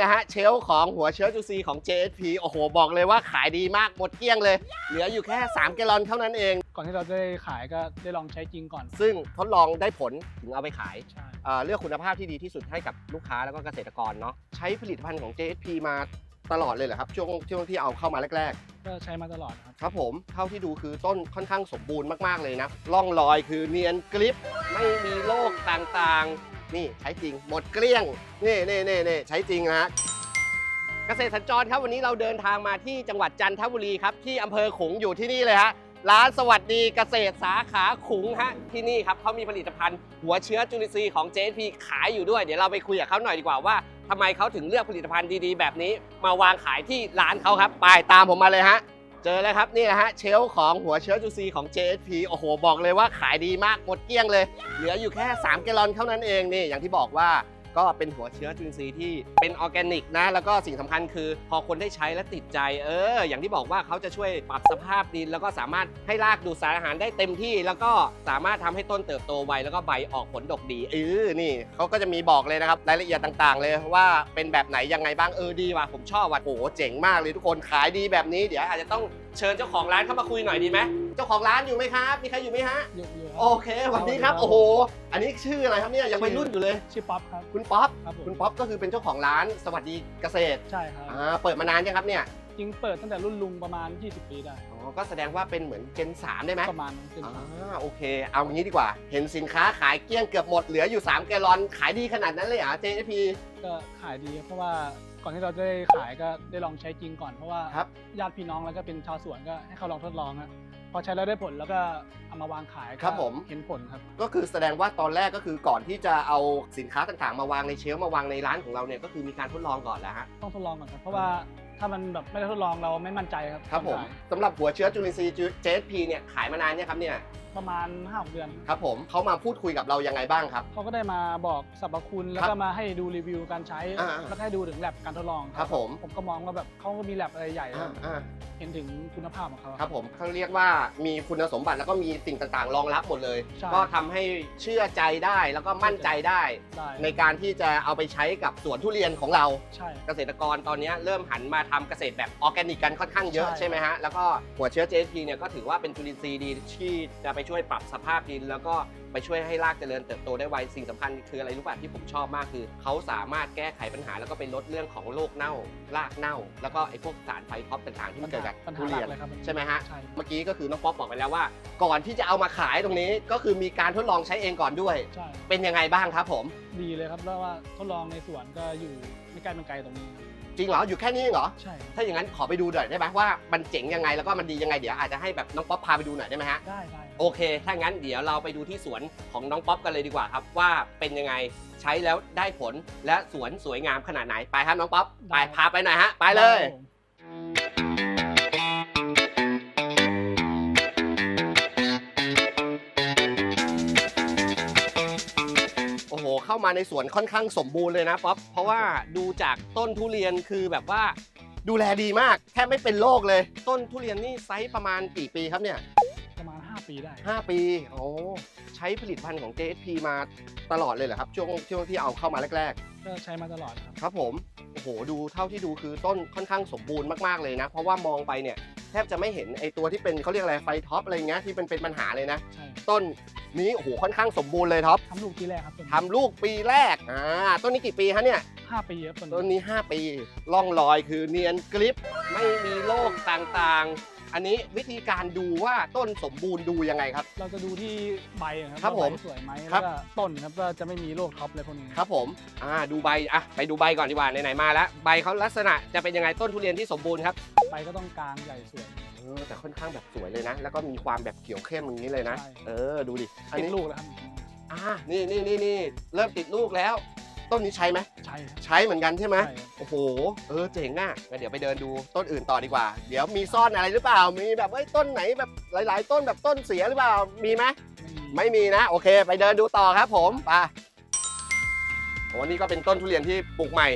นะฮะเชลฟ์ของหัวเชื้อจูซีของ JSP โอ้โห บอกเลยว่าขายดีมากหมดเกลี้ยงเลย เหลืออยู่แค่ 3 แกลลอนเท่านั้นเอง ก่อนที่เราจะได้ขายก็ได้ลองใช้จริงก่อน ซึ่งทดลองได้ผลถึงเอาไปขายใช่เอ่อเลือกคุณภาพที่ดีที่สุดให้กับลูกค้าแล้วก็เกษตรกรเนาะใช้ผลิตภัณฑ์ของ JSP มาตลอดเลยเหรอครับช่วงช่วงที่เอาเข้ามาแรกก็ใช้มาตลอดครับๆครับผมเท่าที่ดูคือต้นค่อนข้างสมบูรณ์มาก ๆ เลยนะร่องรอยคือเนียนกริป ไม่มีโรคต่างๆ นี่ใช้จริงหมดเกลี้ยง นี่นี่นี่นี่ใช้จริงนะฮะเกษตรสัญจรครับวันนี้เราเดินทางมาที่จังหวัดจันทบุรีครับที่อำเภอขลุงอยู่ที่นี่เลยฮะร้านสวัสดีเกษตรสาขาขลุงฮะที่นี่ครับเขามีผลิตภัณฑ์ หัวเชื้อจุลินทรีย์ของ JSP ขายอยู่ด้วย เดี๋ยวเราไปคุยกับเขาหน่อยดีกว่าว่าทำไมเขาถึงเลือกผลิตภัณฑ์ดีๆ แบบนี้ มาวางขายที่ร้านเขาครับไปตามผมมาเลยฮะ เจอแล้วครับนี่นะฮะเชลของหัวเชื้อจูซีของ JSP โอ้โห บอกเลยว่าขายดีมากหมดเกลี้ยงเลย เหลืออยู่แค่ 3 แกลลอนเท่านั้นเองนี่อย่างที่บอกว่า ก็เป็นหัวเชื้อจุลินทรีย์ที่เป็นออร์แกนิกนะ แล้วก็สิ่งสำคัญคือ พอคนได้ใช้และติดใจ เออ อย่างที่บอกว่าเขาจะช่วยปรับสภาพดิน แล้วก็สามารถให้รากดูดสารอาหารได้เต็มที่ แล้วก็สามารถทำให้ต้นเติบโตไวแล้วก็ใบออกผลดกดีเออนี่เขาก็จะมีบอกเลยนะครับรายละเอียดต่างๆ เลยว่าเป็นแบบไหนยังไงบ้างเออดีว่ะผมชอบว่ะโหเจ๋งมากเลยทุกคนขายดีแบบนี้เดี๋ยวอาจจะต้องเชิญเจ้าของร้านเข้ามาคุยหน่อยดีไหมเจ้าของร้านอยู่ไหมครับ มีใครอยู่ไหมฮะเยอะๆคโอรับ เคสวัสดีครับ โอ้โห อันนี้ชื่ออะไรครับเนี่ย ยังวัยรุ่นอยู่เลย ชื่อป๊อปครับ คุณป๊อป ครับผมคุณป๊อปก็คือเป็นเจ้าของร้านสวัสดีเกษตร ใช่ครับ อ่า เปิดมานานยังครับเนี่ย จริงเปิดตั้งแต่รุ่นลุงประมาณ 20 ปีได้อ๋อ ก็แสดงว่าเป็นเหมือนเจน3ได้ไหมประมาณนั้นเป็นอ่าโอเค เอางี้ดีกว่า เห็นสินค้าขายเกลี้ยงเกือบหมดเหลืออยู่ 3 แกลลอน ขายดีขนาดนั้นเลยเหรอ JSP ก็ขายดีครับเพราะว่าก่อนที่เราจะได้ขายก็ได้ลองใช้จริงก่อนเพราะว่าครับ ญาติพี่น้องแล้วก็เป็นชาวสวนก็ให้เขาลองทดลองครับพอใช้แล้วได้ผลแล้วก็เอามาวางขายก็ครับผม เห็นผลครับก็คือแสดงว่าตอนแรกก็คือก่อนที่จะเอาสินค้าต่างๆ มาวางในเชลฟ์มาวางในร้านของเราเนี่ยก็คือมีการทดลองก่อนแล้วฮะ ต้องทดลองก่อนครับเพราะว่า ถ้ามันแบบไม่ได้ทดลองเราไม่มั่นใจครับครับผมขายสำหรับหัวเชื้อจุลินทรีย์ JSP เนี่ยขายมานานเนี่ยครับเนี่ย ประมาณ5เดือน ครับผมเขามาพูดคุยกับเรายังไงบ้างครับ เขาก็ได้มาบอกสรรพคุณแล้วก็มาให้ดูรีวิวการใช้ อ่าแล้วก็ให้ดูถึงแลบการทดลองครับผม ผมก็มองว่าแบบเขาก็มีแลบอะไรใหญ่อ่าอ่าเห็นถึงคุณภาพของเขาครับผมเขาเรียกว่ามีคุณสมบัติแล้วก็มีสิ่งต่างๆ รองรับหมดเลย ใช่ก็ทำให้เชื่อใจได้แล้วก็มั่นใจได้ ได้ในการที่จะเอาไปใช้กับสวนทุเรียนของเรา ใช่ เกษตรกรตอนนี้เริ่มหันมาทำเกษตรแบบออร์แกนิกกันค่อนข้างเยอะใช่ ใช่ไหมฮะ แล้วก็หัวเชื้อ JSP เนี่ยก็ถือว่าเป็นจุลินทรีย์ดีที่จะไปช่วยปรับสภาพดิน แล้วก็ไปช่วยให้รากเจริญเติบโตได้ไว สิ่งสำคัญคืออะไรรู้ป่ะที่ผมชอบมากคือ เขาสามารถแก้ไขปัญหาแล้วก็ไปลดเรื่องของโรคเน่า รากเน่า แล้วก็ไอ้พวกสารไฟท็อปต่างๆที่มันเกิดจากปัญทุหาหลัเรียกนเลยครับใช่ไหมฮะ ใช่ เมื่อกี้ก็คือน้องป๊อปบอกไปแล้วว่า ก่อนที่จะเอามาขายตรงนี้ก็คือมีการทดลองใช้เองก่อนด้วย ใช่ เป็นยังไงบ้างครับผม ดีเลยครับแล้วว่าทดลองในสวนก็อยู่ไม่ไกลไม่ไกลตรงนี้ครับจริงเหรออยู่แค่นี้เองเหรอ ใช่ถ้าอย่างนั้นขอไปดูหน่อยได้ไหมว่ามันเจ๋งยังไงแล้วก็มันดียังไงเดี๋ยวอาจจะให้แบบน้องป๊อปพาไปดูหน่อยได้ไหมฮะ ได้ได้โอเค ถ้างั้นเดี๋ยวเราไปดูที่สวนของน้องป๊อปกันเลยดีกว่าครับ ว่าเป็นยังไงใช้แล้วได้ผลและสวนสวยงามขนาดไหนไปครับน้องป๊อปไปพาไปหน่อยฮะ ไปเลย ครับผม มาในสวนค่อนข้างสมบูรณ์เลยนะป๊อปเพราะว่าดูจากต้นทุเรียนคือแบบว่าดูแลดีมากแทบไม่เป็นโรคเลย ต้นทุเรียนนี่ไซส์ประมาณกี่ปีครับเนี่ย ประมาณ 5 ปีได้5 ปีโอ้ใช้ผลิตภัณฑ์ของ JSP มาตลอดเลยเหรอครับช่วงช่วงที่เอาเข้ามาแรก ก็ใช้มาตลอดครับ ๆ ครับผมโอ้โหดูเท่าที่ดูคือต้นค่อนข้างสมบูรณ์มากๆเลยนะ เพราะว่ามองไปเนี่ยแทบจะไม่เห็นไอตัวที่เป็นเขาเรียกอะไรไฟท็อปอะไรเงี้ยที่เป็นเป็นปัญหาเลยนะ ใช่ต้น นี้โอ้โหค่อนข้างสมบูรณ์เลยท็อปทำลูกทีแรกครับต้นทำลูกปีแรกอ่าต้นนี้กี่ปีฮะเนี่ย ห้าปีครับต้นต้นนี้5ปี ร่องรอยคือเนียนกริป ไม่มีโรคต่างๆ อันนี้วิธีการดูว่าต้นสมบูรณ์ดูยังไงครับ เราจะดูที่ใบอะครับครับว่าผมใบสวยไหมครัแล้บวก็ต้นครับว่าจะไม่มีโรคท็อปอะไรพวกนี้ครับผมอ่าดูใบอะไปดูใบก่อนดีกว่าไหนๆมาแล้วใบเขาลักษณะจะเป็นยังไงต้นทุเรียนที่สมบูรณ์ครับใบก็ต้องกลางใหญ่สวยเออแต่ค่อนข้างแบบสวยเลยนะ แล้วก็มีความแบบเขียวเข้มอย่างนี้เลยนะ ใช่เออดูดิอันติดนี้ลูกแล้วครับอ่านี่นี่นี่นี่เริ่มติดลูกแล้ว ต้นนี้ใช้ไหมใช่ครับ ใช้เหมือนกันใช่ไหมใช่ครับ โอ้โหเออเจ๋งอะงั้นเดี๋ยวไปเดินดูต้นอื่นต่อดีกว่า เดี๋ยวมีซ่อนอะไรหรือเปล่า มีแบบเอ้ยต้นไหนแบบหลาย ๆ ต้นแบบต้นเสียหรือเปล่ามีไหม ไม่มีไม่มีนะ โอเค ไปเดินดูต่อครับผมไปโอ้นี่ก็เป็นต้นทุเรียนที่ปลูกใหม่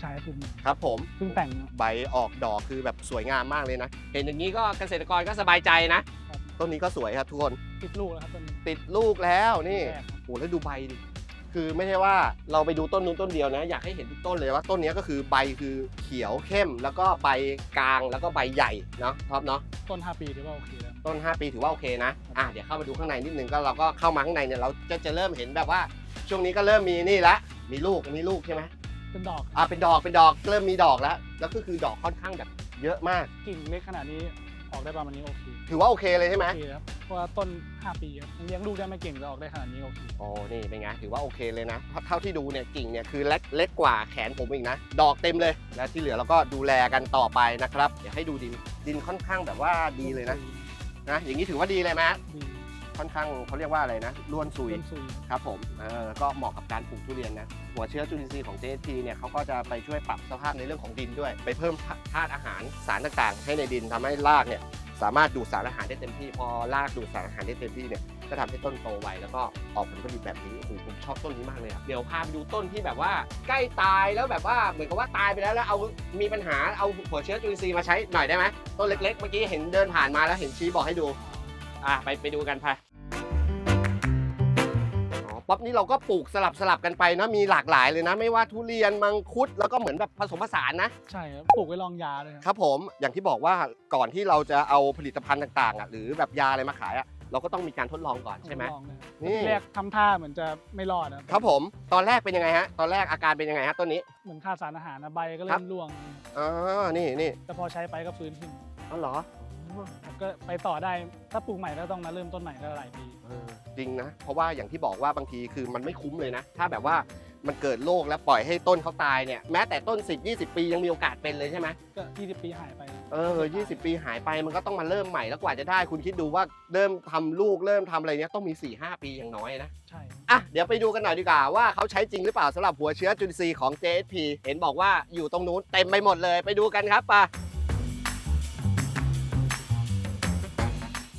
ใช่ครับคุณครับ ผมเพิ่งแต่งใบออกดอกคือแบบสวยงามมากเลยนะ เห็นอย่างนี้ก็เกษตรกรก็สบายใจนะครับ ต้นนี้ก็สวยครับทุกคนติดลูกแล้วครับต้นนี้ติดลูกแล้วนี่แรกครับโอ้แล้วดูใบดิ คือไม่ใช่ว่าเราไปดูต้นนู้นต้นเดียวนะ อยากให้เห็นทุกต้นเลยว่าต้นเนี้ยก็คือใบคือเขียวเข้ม แล้วก็ใบกลางแล้วก็ใบใหญ่เนาะท็อปเนาะต้น 5 ปีถือว่าโอเคแล้วต้น 5 ปีถือว่าโอเคนะอะเดี๋ยวเข้ามาดูข้างในนิดนึงก็เราก็เข้ามาข้างในเนี่ยเราจะจะเริ่มเห็นแบบว่า ช่วงนี้ก็เริ่มมีนี่ละมีลูกมีลูกใช่ไหมเป็นดอกอะเป็นดอกเป็นดอกเริ่มมีดอกแล้วแล้วก็คือดอกค่อนข้างแบบเยอะมากกิ่งเล็กขนาดนี้ ออกได้ประมาณนี้โอเคถือว่าโอเคเลยใช่ไหมโอเคครับเพราะว่าต้น 5 ปีครับยังเลี้ยงลูกได้ไม่เก่งแต่ออกได้ขนาดนี้โอเคโอ้นี่เป็นไงถือว่าโอเคเลยนะเพราะเท่าที่ดูเนี่ยกิ่งเนี่ยคือเล็กเล็กกว่าแขนผมอีกนะ ดอกเต็มเลย แล้วที่เหลือเราก็ดูแลกันต่อไปนะครับ เดี๋ยวให้ดูดินดินค่อนข้างแบบว่าดีเลยนะนะ อย่างนี้ถือว่าดีเลยไหมดี ค่อนข้างเขาเรียกว่าอะไรนะล้วนซุยต้นซุย ครับผมเออก็เหมาะกับการปลูกทุเรียนนะหัวเชื้อจุลินทรีย์ของ JSP เนี่ยเขาก็จะไปช่วยปรับสภาพในเรื่องของดินด้วย ไปเพิ่มธาตุอาหารสารต่างๆ ให้ในดินทำให้รากเนี่ยสามารถดูดสารอาหารได้เต็มที่พอรากดูดสารอาหารได้เต็มที่เนี่ยก็ทำให้ต้นโตไวแล้วก็ออกผลผลิตแบบนี้โอ้โหผมชอบต้นนี้มากเลยอะเดี๋ยวพาไปดูต้นที่แบบว่า ใกล้ตายแล้วแบบว่าเหมือนกับว่าตายไปแล้วแล้วเอามีปัญหาเอาหัวเชื้อจุลินทรีย์มาใช้หน่อยได้ไหมต้นเล็กๆเมื่อกี้เห็นเดินผ่านมาแล้วเห็นชี้บอกให้ดูอะไปไปดูกันพะอ๋อ ป๊อปนี่เราก็ปลูกสลับสลับกันไปนะมีหลากหลายเลยนะ ไม่ว่าทุเรียนมังคุดแล้วก็เหมือนแบบผสมผสานนะ ใช่ครับปลูกไว้รองยาเลยครับ ครับผมอย่างที่บอกว่าก่อนที่เราจะเอาผลิตภัณฑ์ต่างๆอะหรือแบบยาอะไรมาขายอะเราก็ต้องมีการทดลองก่อนใช่ไหม ลองเลยครับนี่แรกทำท่าเหมือนจะไม่รอดนะครับครับผมตอนแรกเป็นยังไงฮะตอนแรกอาการเป็นยังไงฮะต้นนี้ เหมือนขาดสารอาหารนะใบก็ครัเริ่บมร่วง อ๋อ นี่นี่แต่พอใช้ไปก็ฟื้นขึ้นอ๋อเหรอแล้วก็ไปต่อได้ถ้าปลูกใหม่ก็ต้องมาเริ่มต้นใหม่ก็หลายปีเออจ ริงนะ เพราะว่าอย่างที่บอกว่าบางทีคือมันไม่คุ้มเลยนะ ถ้าแบบว่ามันเกิดโรคแล้วปล่อยให้ต้นเขาตายเนี่ยแม้แต่ต้น 10 20 ปียังมีโอกาสเป็นเลยใช่ไหมก็20 ปีหายไป เออ 20 ปีหายไปมันก็ต้องมาเริ่มใหม่แล้วกว่าจะได้ คุณคิดดูว่าเริ่มทำลูกเริ่มทำอะไรเนี้ยต้องมี 4-5 ปีอย่างน้อยนะใช่อะเดี๋ยวไปดูกันหน่อยดีกว่าว่าเขาใช้จริงหรือเปล่าสำหรับหัวเชื้อจุลินทรีย์ของ JSP เห็นบอกว่าอยู่ตรงนู้นเต็มไปหมดเลยไปดูกันครับไป่ะ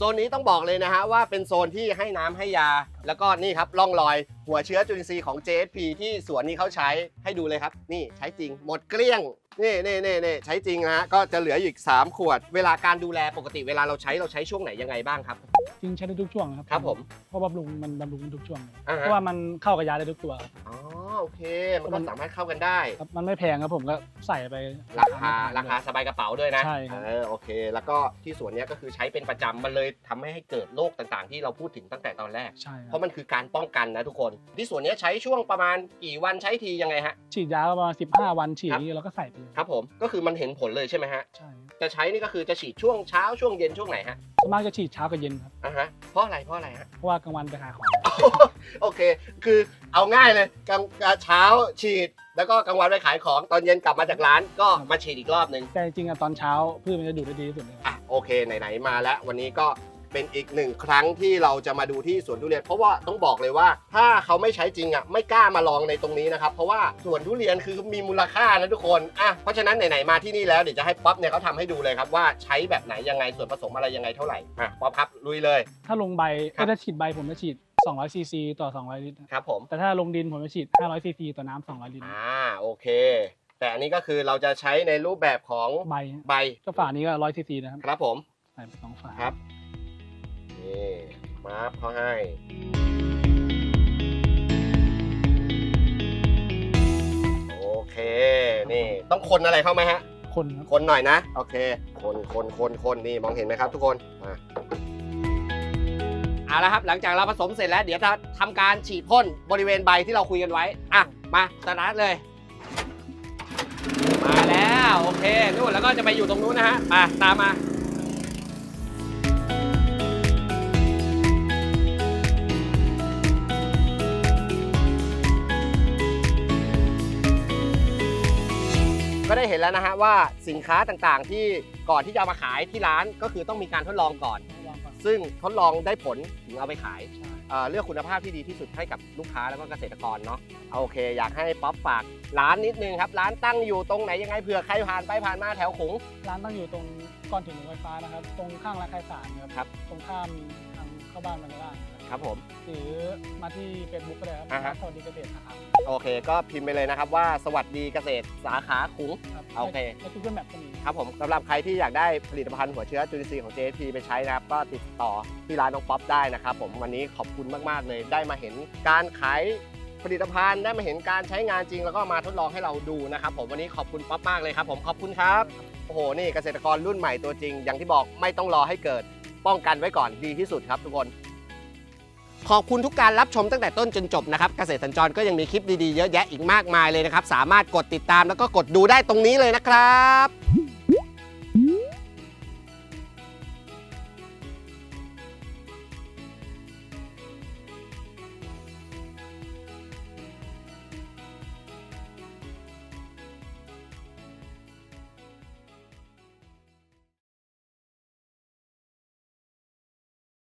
ซนนี้ต้องบอกเลยนะฮะว่าเป็นโซนที่ให้น้ำให้ยา แล้วก็นี่ครับร่องรอย หัวเชื้อจุลินทรีย์ของ JSP ที่สวนนี้เขาใช้ให้ดูเลยครับ นี่ใช้จริงหมดเกลี้ยง นี่นี่นี่นี่ใช้จริงนะฮะก็จะเหลืออีก 3 ขวด เวลาการดูแลปกติเวลาเราใช้เราใช้ช่วงไหนยังไงบ้างครับ จริงใช้ได้ทุกช่วงนะครับครับผมเพราะบำรุงมันบำรุงทุกช่วงเลยอ่าเพฮะราะว่ามันเข้ากับยาได้ทุกตัวครับอ๋อ โอเค มันก็สามารถเข้ากันได้ ครับมันไม่แพงครับผมก็ใส่ไป ราคาไม่แพงราคาสบายกระเป๋าด้วยนะใช่ครับ เออโอเค แล้วก็ที่สวนเนี้ยก็คือใช้เป็นประจำมันเลยทำให้ให้เกิดโรคต่างๆ ที่เราพูดถึงตั้งแต่ตอนแรก ใช่คเพรับราะมันคือการป้องกันนะทุกคน ที่สวนเนี้ยใช้ช่วงประมาณกี่วันใช้ทียังไงฮะ ฉีดยาก็ประมาณ15 วันฉีดครับนี้แล้วก็ใส่ไปเลยครับผมก็คือมันเห็นผลเลยใช่ไหมฮะ ใช่ครับจะใช้นี่ก็คือจะฉีดช่วงเช้าช่วงเย็นช่วงไหนฮะส่วนมากจะฉีดเช้ากับเย็นครับอะฮะเพราะอะไรเพราะอะไรฮะ เพราะว่ากลางวันไปหาของ โอเค คือเอาง่ายเลยกลางเช้าฉีด แล้วก็กลางวันไปขายของตอนเย็นกลับมาจากร้านก็มาฉีดอีกรอบนึงแต่จริงๆอะตอนเช้าพืชมันจะดูดได้ดีที่สุดเลยครับอะโอเคไหนๆมาแล้ว วันนี้ก็เป็นอีกหนึ่งครั้งที่เราจะมาดูที่สวนทุเรียน เพราะว่าต้องบอกเลยว่า ถ้าเขาไม่ใช้จริงอะไม่กล้ามาลองในตรงนี้นะครับ เพราะว่าสวนทุเรียนคือมีมูลค่านะทุกคนอะเพราะฉะนั้นไหนๆมาที่นี่แล้วเดี๋ยวจะให้ป๊อปเนี่ยเขาทำให้ดูเลยครับว่าใช้แบบไหนยังไงส่วนผสมอะไรยังไงเท่าไหร่อะป๊อปครับลุยเลย ถ้าลงใบครัก็บถ้าฉีดใบผมจะฉีด 200ซีซีต่อ 200 ลิตร ครับผม แต่ถ้าลงดินผมจะฉีด 500ซีซีต่อน้ำ200 ลิตร อ่า โอเค แต่อันนี้ก็คือเราจะใช้ในรูปแบบของใบ ใบ ก็ฝานี้ก็ 100ซีซีนะครับ ครับผม ใส่ไปสองฝา ครับ นี่มาร์ฟเขาให้โอเคนี่ต้องคนอะไรเข้าไหมฮะ คนครับคนหน่อยนะ โอเค คนคนคนคนนี่มองเห็นไหมครับทุกคนมา เอาละครับหลังจากเราผสมเสร็จแล้วเดี๋ยวจะทำการฉีดพ่นบริเวณใบที่เราคุยกันไว้อะมาสตาร์ทเลย มาแล้วโอเคนู่นแล้วก็จะไปอยู่ตรงนู้นนะฮะมาตามมาก็ได้เห็นแล้วนะฮะว่าสินค้าต่างๆ ที่ก่อนที่จะเอามาขายที่ร้านก็คือต้องมีการทดลองก่อนลองก่อน ซึ่งทดลองได้ผลถึงเอาไปขายใช่เอ่อเลือกคุณภาพที่ดีที่สุดให้กับลูกค้าแล้วก็เกษตรกรเนาะโอเค อยากให้ป๊อปฝากร้านนิดนึงครับ ร้านตั้งอยู่ตรงไหนยังไงเผื่อใครผ่านไปผ่านมาแถวขลุง ร้านตั้งอยู่ตรงก่อนถึงโรงไฟฟ้านะครับ ตรงข้างร้านขายสารครับครับตรงข้ามทาง เข้าบ้านมันล่างนะครับครับผม หรือมาที่เฟซบุ๊กก็ได้ครับอ่าฮะ สวัสดีเกษตรนะครับโอเค ก็พิมพ์ไปเลยนะครับว่าสวัสดีเกษตรสาขาขลุง ครับโอเค ในทุกเรื่องแบบก็มีครับผมสำหรับใครที่อยากได้ผลิตภัณฑ์หัวเชื้อจุลินทรีย์ของ JSP ไปใช้นะครับ ก็ติดต่อที่ร้านน้องป๊อปได้นะครับผมวันนี้ขอบคุณมากๆเลย ได้มาเห็นการขายผลิตภัณฑ์ได้มาเห็นการใช้งานจริง แล้วก็มาทดลองให้เราดูนะครับผมวันนี้ขอบคุณป๊อปมากเลยครับผมขอบคุณครับโอ้โหนี่เกษตรกรรุ่นใหม่ตัวจริง อย่างที่บอกไม่ต้องรอให้เกิด ป้องกันไว้ก่อนดีที่สุดครับทุกคน ขอบคุณทุกการรับชมตั้งแต่ต้นจนจบนะครับ เกษตรสัญจรก็ยังมีคลิปดีๆเยอะแยะอีกมากมายเลยนะครับ สามารถกดติดตามแล้วก็กดดูได้ตรงนี้เลยนะครับ